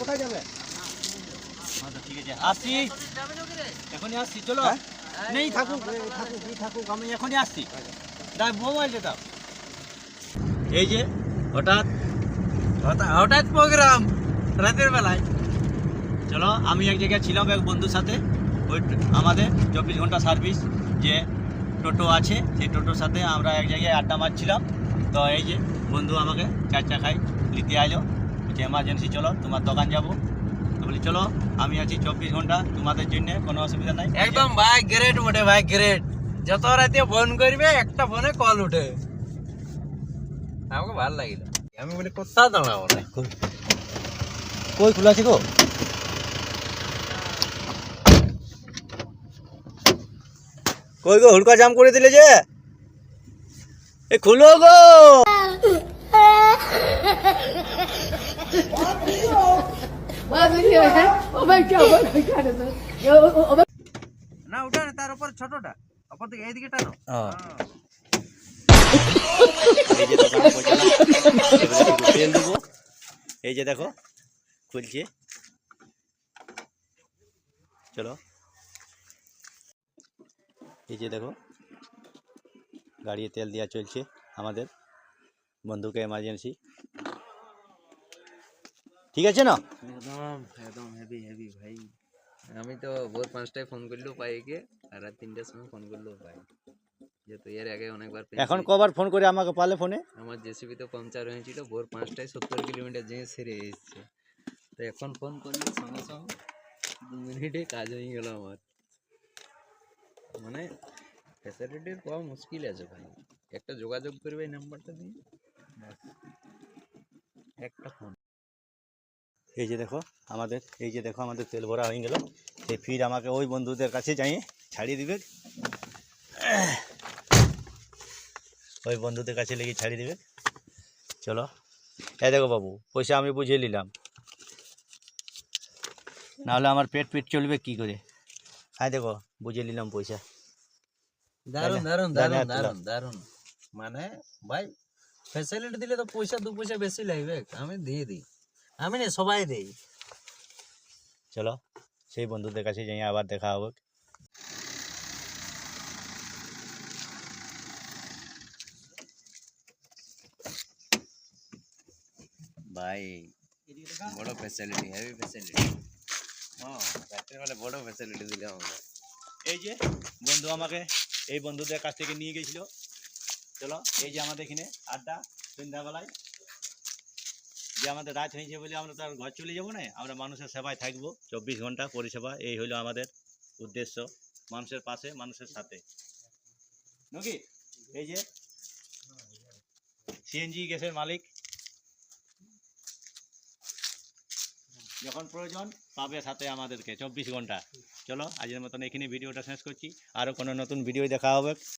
কোথায় যাবে? আচ্ছা ঠিক আছে। আসছি। এখনই আসছি চলো। নেই থাকুক থাকুক এই থাকুক আমি এখনই আসছি। দাও মোবাইলটা দাও। এই যে হঠাৎ হঠাৎ প্রোগ্রাম রাতের বেলায়। চলো আমি এক জায়গায় ছিলাম এক বন্ধুর সাথে। ওই আমাদের চব্বিশ ঘণ্টা সার্ভিস যে টোটো আছে সেই টোটোর সাথে আমরা এক জায়গায় আড্ডা মারছিলাম। তো এই যে বন্ধু আমাকে চার চাকায় নিতে আইলো। যে এমার্জেন্সি চলো তোমার দোকান যাব। তো বলি চলো আমি আছি চব্বিশ ঘণ্টা তোমাদের জন্য কোনো অসুবিধা নাই। একদম ভাই গ্রেট বটে ভাই গ্রেট যত রাতে ফোন করবে একটা ফোনে কল উঠে। আমাকে ভালো লাগিল। আমি বলি কোথাও দাঁড়াবো না কই খোলা আছে গো? কই গো হুড়কা জাম করে দিলে যে? এ খুলো গো! না ওটা না তার উপর ছোটটা। অপর দিকে এইদিকে টানো। এই যে দোকানে পৌঁছালাম এবারে একটু তেল দেবো এই যে দেখো খুলছে। চলো। এই যে দেখো গাড়ি তেল দেওয়া চলছে আমাদের বন্ধুকে এমার্জেন্সি ঠিক আছে না? একদম একদম হেভি হেভি ভাই। আমি তো ভোর পাঁচটায় ফোন করলেও পাই একে আর রাত তিনটার সময় ফোন করলেও পাই। যেহেতু এর আগে অনেকবার এখন কবার ফোন করে আমাকে পালে ফোনে আমার জেসিবি তো পাংচার হয়েছিল ভোর পাঁচটায় সত্তর কিলোমিটার যেয়ে সেরে এসেছে। তো এখন ফোন করলে সঙ্গে সঙ্গে দু মিনিটে কাজ হয়ে গেল আমার। মানে ফ্যাসিলিটির পাওয়া মুশকিল আছে ভাই। একটা যোগাযোগ করবে এই নাম্বারটা দিয়ে একটা ফোন এই যে দেখো আমাদের এই যে দেখো আমাদের তেল ভরা হয়ে গেল। সেই ফির আমাকে ওই বন্ধুদের কাছে যাই ছাড়িয়ে দিবে। ওই বন্ধুদের কাছে লেগে ছাড়িয়ে দিবে। চলো। এই দেখো বাবু পয়সা আমি বুঝিয়ে নিলাম। নাহলে আমার পেট পেট চলবে কি করে? হ্যাঁ দেখো বুঝিয়ে নিলাম পয়সা। দারুণ দারুণ দারুণ দারুণ দারুণ মানে ভাই ফ্যাসিলিটি দিলে তো পয়সা দু পয়সা বেশি লাগবে। আমি দিয়ে দিই। আমি না সবাই দেই। চলো সেই বন্ধুদের কাছে যাই আবার দেখা হবে। ভাই বড় ফ্যাসিলিটি হেভি ফ্যাসিলিটি হ্যাঁ বড় ফ্যাসিলিটি দিলে আমাকে এই যে বন্ধু আমাকে এই বন্ধুদের কাছ থেকে নিয়ে গেছিল। চলো এই যে আমাদের এখানে আড্ডা সন্ধ্যাবেলায়। যে আমাদের রাত হয়েছে বলে আমরা তো আর ঘর চলে যাব না, আমরা মানুষের সেবায় থাকব। চব্বিশ ঘণ্টা পরিষেবা, এই হলো আমাদের উদ্দেশ্য, মানুষের পাশে, মানুষের সাথে। নাকি, এই যে সিএনজি গ্যাসের মালিক, যখন প্রয়োজন পাবে সাথে আমাদেরকে, চব্বিশ ঘণ্টা। চলো, আজকের মতন এখানে ভিডিওটা শেষ করছি। আরও কোনো নতুন ভিডিও দেখা হবে।